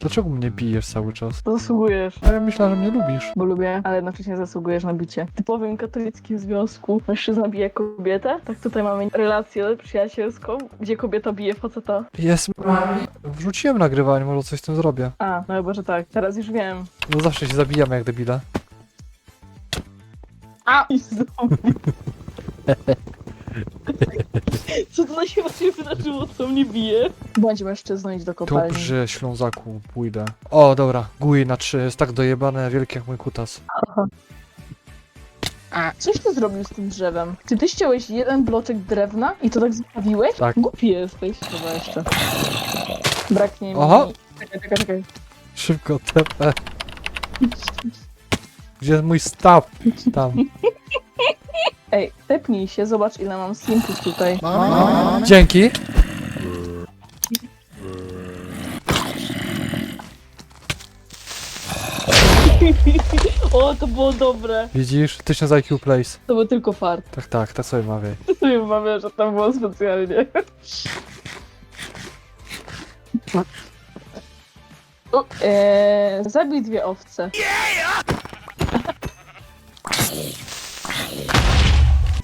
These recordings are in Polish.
Dlaczego mnie bijesz cały czas? Zasługujesz. A ja myślałem, że mnie lubisz. Bo lubię, ale jednocześnie zasługujesz na bicie. W typowym katolickim związku mężczyzna bije kobietę, tak tutaj mamy relację przyjacielską, gdzie kobieta bije faceta. Jest. Wrzuciłem nagrywanie, może coś z tym zrobię. A, no chyba, że tak. Teraz już wiem. No zawsze się zabijamy jak debile. A! I zombie. Co to się właśnie wydarzyło, co mnie bije? Bądź mężczyzną, idź do kopalni. Dobrze, Ślązaku, pójdę. O, dobra, GUI na 3, jest tak dojebane, wielkie jak mój kutas. A, coś ty zrobił z tym drzewem? Czy ty ściąłeś jeden bloczek drewna i to tak zostawiłeś? Tak. Głupi jesteś. Chyba jeszcze. Braknie mi... Aha. Czekaj, czekaj, czekaj. Szybko, TP. Gdzie jest mój staw? Tam. Ej, tepnij się, zobacz ile mam simpów tutaj. Dzięki. o, to było dobre. Widzisz? 1000 IQ place. To był tylko fart. Tak, tak, tak sobie mawiaj. Nie mówię, że tam było specjalnie. O, Eee, zabij dwie owce.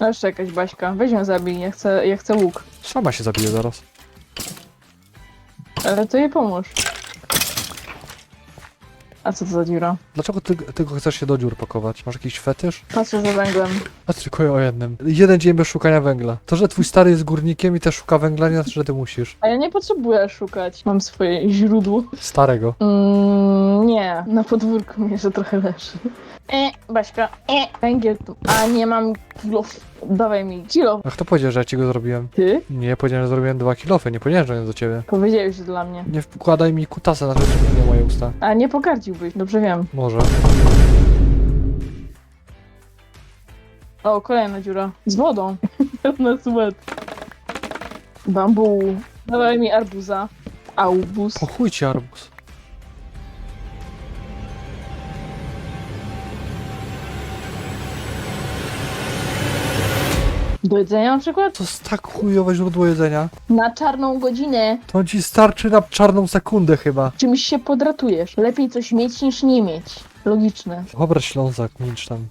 No jeszcze jakaś Baśka. Weź ją zabij, ja chcę, ja chcę łuk. Sama się zabije zaraz. Ale to jej pomóż. A co to za dziura? Dlaczego ty tylko chcesz się do dziur pakować? Masz jakiś fetysz? Patrzę za węglem. A tylko o jednym. Jeden dzień bez szukania węgla. To, że twój stary jest górnikiem i też szuka węgla, nie znaczy, że ty musisz. A ja nie potrzebuję szukać. Mam swoje źródło. Starego. Mm, nie, na podwórku mi jeszcze trochę leży. E, Baśka, e, węgiel tu. A nie mam kilof. Dawaj mi kilo. A kto powiedział, że ja ci go zrobiłem? Ty? Nie, powiedziałem, że zrobiłem dwa kilofy, nie powiedziałem, że nie do ciebie. Powiedziałeś dla mnie. Nie wkładaj mi kutasa na nie moje usta. A nie pogardziłbyś, dobrze wiem. Może. O, kolejna dziura. Z wodą. Na słod. Bambu. Dawaj mi arbuza. Aubus. Po chuj ci arbuz. Do jedzenia na przykład? To jest tak chujowe źródło jedzenia. Na czarną godzinę. To ci starczy na czarną sekundę chyba. Czymś się podratujesz. Lepiej coś mieć niż nie mieć. Logiczne. Dobra, Ślązak, milcz tam.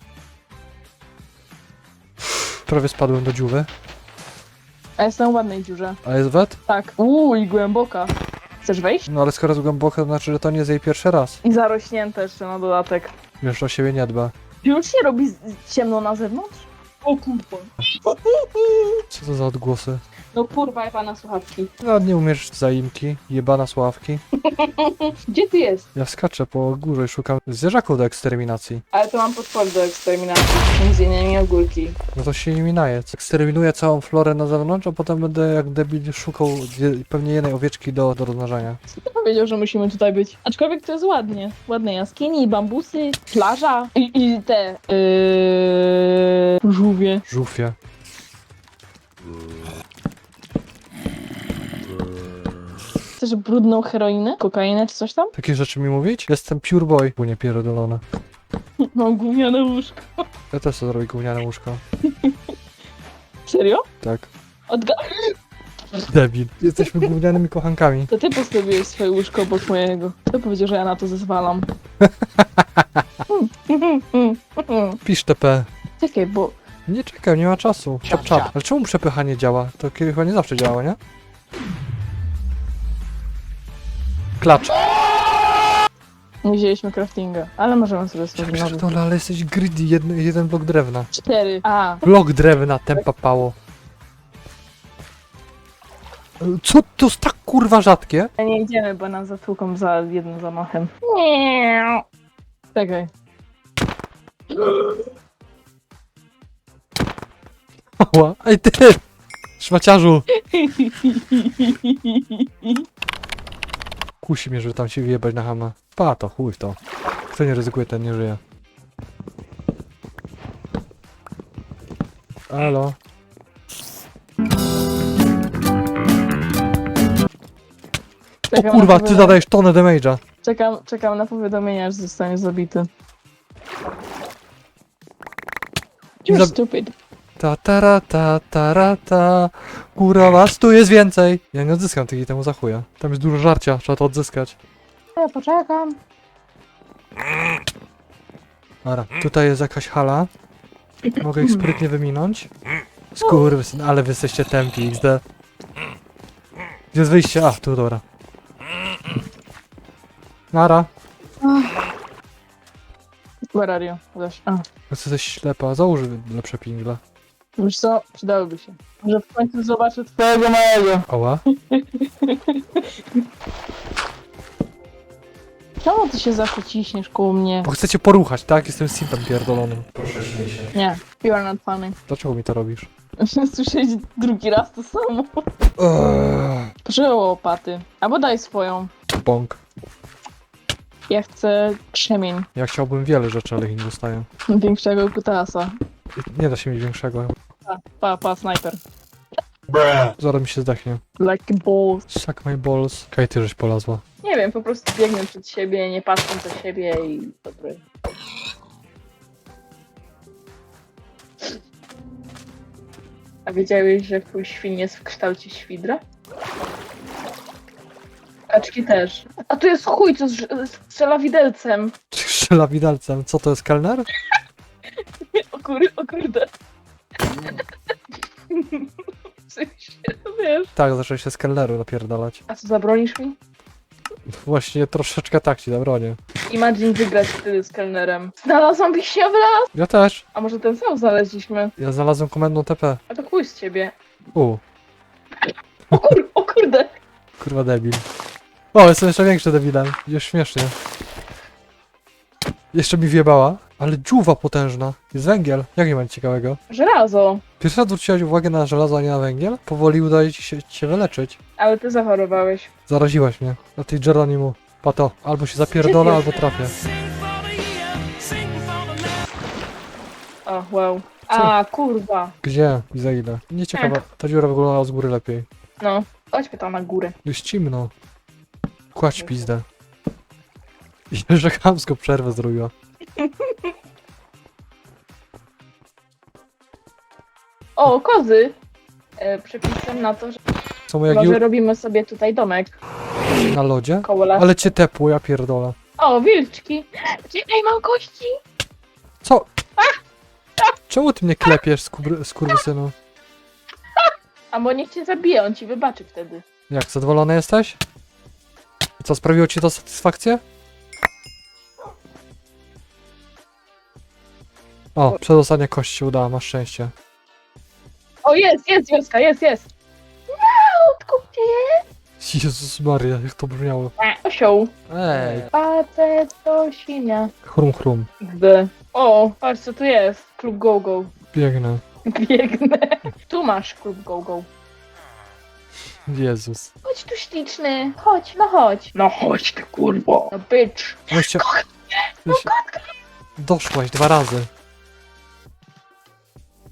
Prawie spadłem do dziury. A jestem w ładnej dziurze. A jest wet? Tak. Uuu, i głęboka. Chcesz wejść? No ale skoro jest głęboka, to znaczy, że to nie jest jej pierwszy raz. I zarośnięte jeszcze na dodatek. Już o siebie nie dba. Już się robi z- ciemno na zewnątrz? O kurwa. Co to za odgłosy? No kurwa, pana słuchawki. Nawet nie umiesz zaimki, jebana sławki. Gdzie ty jest? Ja skaczę po górze i szukam zwierzaków do eksterminacji. Ale to mam podpowiedź do eksterminacji. Między innymi ogórki. No to się nimi najedz. Eksterminuję całą florę na zewnątrz, a potem będę jak debil szukał je- pewnie jednej owieczki do, do rozmnażania. Kto powiedział, że musimy tutaj być? Aczkolwiek to jest ładnie. Ładne jaskini, bambusy, plaża i, i te... Yy, żółwie. Żółwie. Chcesz brudną heroinę, kokainę czy coś tam? Takie rzeczy mi mówić? Jestem pure boy. Bo nie pierdolone. Mam gówniane łóżko. Ja też chcę zrobić gówniane łóżko. Serio? Tak. Odga... Debil. Jesteśmy gównianymi kochankami. To ty postawiłeś swoje łóżko obok mojego. Kto powiedział, że ja na to zezwalam? Pisz TP. Czekaj, bo... Nie czekaj, nie ma czasu. Czap, czap. Ale czemu przepychanie działa? To kiedy chyba nie zawsze działa, nie? Klacz. Nie wzięliśmy craftinga, ale możemy sobie Ja stworzyć nowy. pierdolę, ale jesteś greedy, jeden, jeden blok drewna. Cztery. A, Blok drewna, tempa pało. Co to jest tak kurwa rzadkie? a nie idziemy, bo nas zatłuką za jednym zamachem. Nie. Czekaj. Ała. Ej ty! Szmaciarzu! Kusi mnie, żeby tam się wjebać na hama. Pa to, chuj w to. Kto nie ryzykuje, ten nie żyje. Alo. O Czekam kurwa, na ty zadajesz tonę damage'a. Czekam, czekam na powiadomienia, że zostaniesz zabity. You're Zab- stupid. Ta tara ta tara ta. Kurwa, was tu jest więcej. Ja nie odzyskam tych temu za chuja. Tam jest dużo żarcia, trzeba to odzyskać. Ja poczekam. Dobra, tutaj jest jakaś hala. Mogę ich sprytnie wyminąć. Skurwysyn, ale wy jesteście tępi, XD. Gdzie jest wyjście? A, tu, dobra. Nara. Where are you? Wiesz, a. Jesteś ślepa, załóż lepsze pingle. Wiesz co? Przydałyby się. Może w końcu zobaczę twojego małego. Oła. Czemu ty się zawsze ciśniesz koło mnie? Bo chcecie poruchać, tak? Jestem simpem pierdolonym. Proszę śmiej się. Nie. You are not funny. Dlaczego mi to robisz? Słyszeć drugi raz to samo. Eee, Proszę o łopaty. Albo daj swoją. Bąk. Ja chcę krzemień Ja chciałbym wiele rzeczy, ale ich nie dostaję. większego kutasa. Nie da się mieć większego. Pa, pa, pa, snajper. Zaraz mi się zdechnie. Like balls. Suck my balls. Kaj ty żeś polazła. Nie wiem, po prostu biegnę przed siebie, nie patrząc za siebie i dobry. A wiedziałeś, że twój świn jest w kształcie świdra? Kaczki też. A tu jest chuj, co zrz- strzela widelcem. Strzela widelcem. Co to jest kelner? O, kur o kurde. W sensie, wiesz. Tak, zacząłem się z kelneru napierdalać. A co, zabronisz mi? Właśnie troszeczkę tak ci zabronię. Imagine wygrać wtedy z kelnerem. Znalazłam wiśniowy las! Ja też. A może ten sam znaleźliśmy? Ja znalazłem komendą TP. A to chuj z ciebie. U, O, kur o kurde! kurwa debil. O, jestem jeszcze większy debilem. Jest śmiesznie. Jeszcze mi wjebała. Ale dżuwa potężna. Jest węgiel. Jak nie ma nic ciekawego? Żelazo. Pierwszy raz zwróciłaś uwagę na żelazo, a nie na węgiel? Powoli udaje ci się cię wyleczyć. Ale ty zachorowałeś. Zaraziłaś mnie. Na tej Geronimu. Pato, albo się zapierdolę, albo trafię. O, wow. A, kurwa. Gdzie i za ile? Nie ciekawa. Ta dziura wyglądała z góry lepiej. No, chodźmy tam na górę. Jest cimno. Kładź pizdę. Że chamsko przerwę zrobiła. O, kozy! E, przepisem na to, że Są jak może ju robimy sobie tutaj domek na lodzie? koło lasu. Ale cię tepło, ja pierdolę. O, wilczki! Ej, mam kości! Co? Czemu ty mnie klepiesz, skur skurwysynu? A bo niech cię zabije, on ci wybaczy wtedy. Jak, zadowolony jesteś? I co, sprawiło ci to satysfakcję? O, przedostania kości się udała, masz szczęście. O, jest, jest wioska, jest, jest! No, gdzie jest? Jezus Maria, jak to brzmiało. E, Osioł. Ej. Facet to świnia. Chrum chrum. D. O, patrz co tu jest. Klub Go Go. Biegnę. Biegnę. Tu masz klub Go Go. Jezus. Chodź tu śliczny. Chodź, no chodź. No chodź ty kurwo. No bitch. Weźcie... Weź... Doszłaś dwa razy.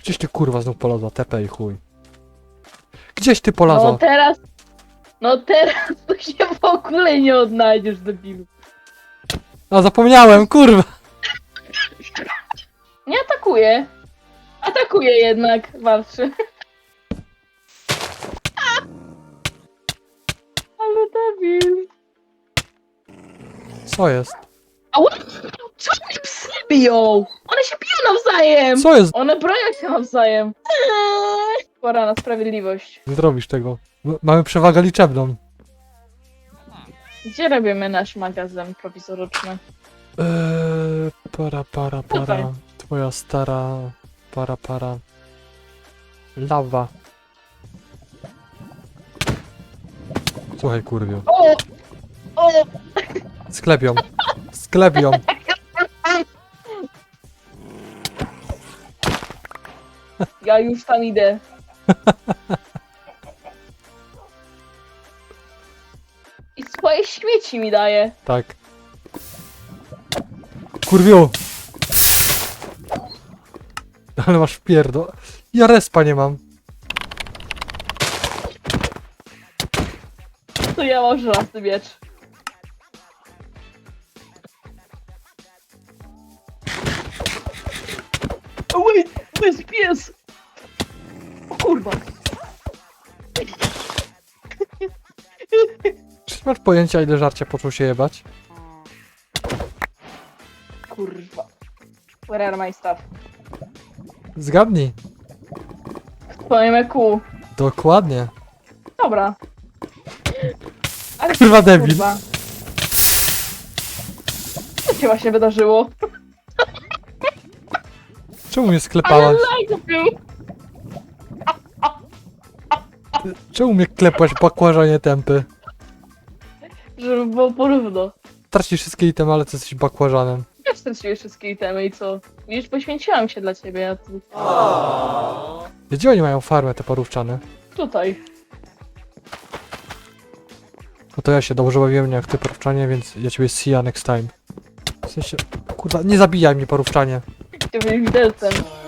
Gdzieś ty kurwa znów polazła, tepe i chuj. Gdzieś ty No polazła. teraz. No teraz to się w ogóle nie odnajdziesz debilu. A zapomniałem, kurwa. Nie atakuje. Atakuje jednak, walczy. Ale debil. Co jest? A what? Co mnie psy biją? Nawzajem! Co jest? One bronią się nawzajem. Eee. Pora na sprawiedliwość. Nie zrobisz tego. M- mamy przewagę liczebną. Gdzie robimy nasz magazyn prowizoryczny? Eee, para, para, para. Tutaj. Twoja stara... Para, para. Lawa. Słuchaj, kurwiu. O! O! Sklepią. Sklepią. Ja już tam idę. I swoje śmieci mi daje. Tak. Kurwiu! Ale masz wpierdo. Ja respa nie mam. To ja mam żelazny miecz. Jest! O kurwa! Masz pojęcia, ile żarcia poczuł się jebać? Kurwa. Where are my stuff? Zgadnij. W twoim EQ. Dokładnie. Dobra. Ale Kurwa debil. kurwa. Co się właśnie wydarzyło? Czemu mnie sklepałaś? live był! Czemu mnie klepłaś bakłażanie tępy? Żeby było porówno. Tracisz wszystkie itemy, ale ty jesteś bakłażanem. Ja straciłeś wszystkie itemy i co? Widzisz, poświęciłam się dla ciebie, a tu... Gdzie oni mają farmę, te porówczane? Tutaj. No to ja się dobrze bawiłem, nie jak ty porówczanie, więc ja ciebie see ya next time. W sensie, kurwa, nie zabijaj mnie porówczanie. Ciebie widelcem.